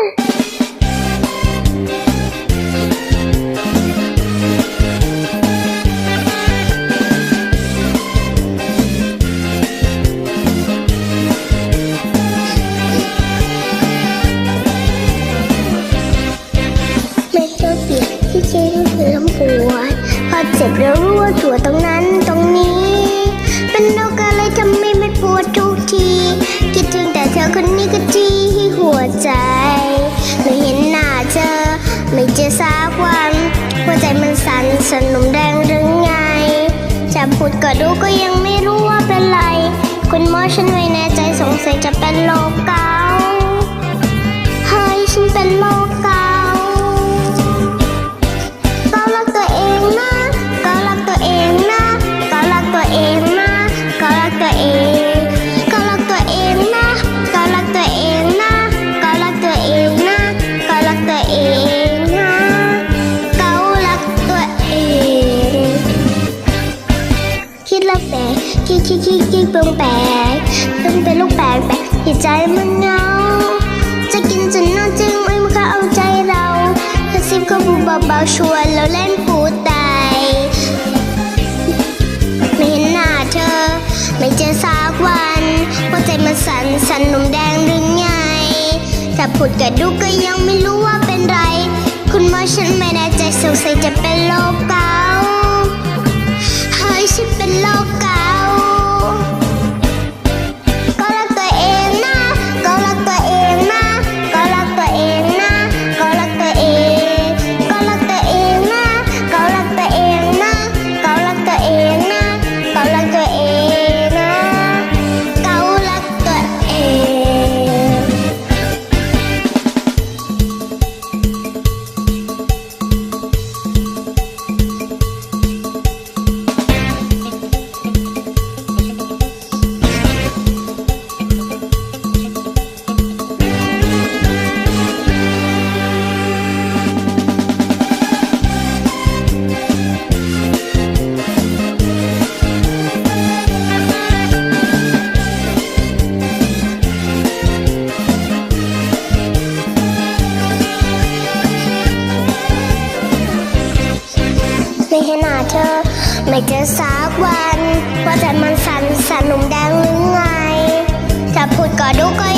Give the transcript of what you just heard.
ไม่เจ้าเสียที่เจ๊รู้สึกลำปวดพอเจ็บแล้วรู้ว่าตัวตรงนั้นตรงนี้ เป็นโรค ใจมันสั่นสนุมแดงหรือไง จะพูดก็ดูก็ยังไม่รู้ว่าเป็นไร คุณหมอฉันไม่แน่ใจสงสัยจะเป็นโรคเกาเฮ้ยฉันเป็นโรค คิดล้วแปลกคิดคิดคิดคิดเปลงแปลกต้องเป็นลูกแปลกแปลกที่ใจมันเงา จะกินจะนอนจึงไม่มาเข้าเอาใจเรากระซิบก็บูเบาๆชวนเราเล่นปูไตไม่เห็นหน้าเธอ ไม่เจอสักวันหัวใจมันสั่นสั่นหนุ่มแดงหรือไงถ้าพูดกับดูก็ยังไม่รู้ว่าเป็นไร คุณหมอฉันไม่แน่ใจสงสัยจะเป็นโรค ไม่เจอสักวัน ว่าจะมันสันสันหนุ่มแดงหรือไง จะพูดก็ดูก็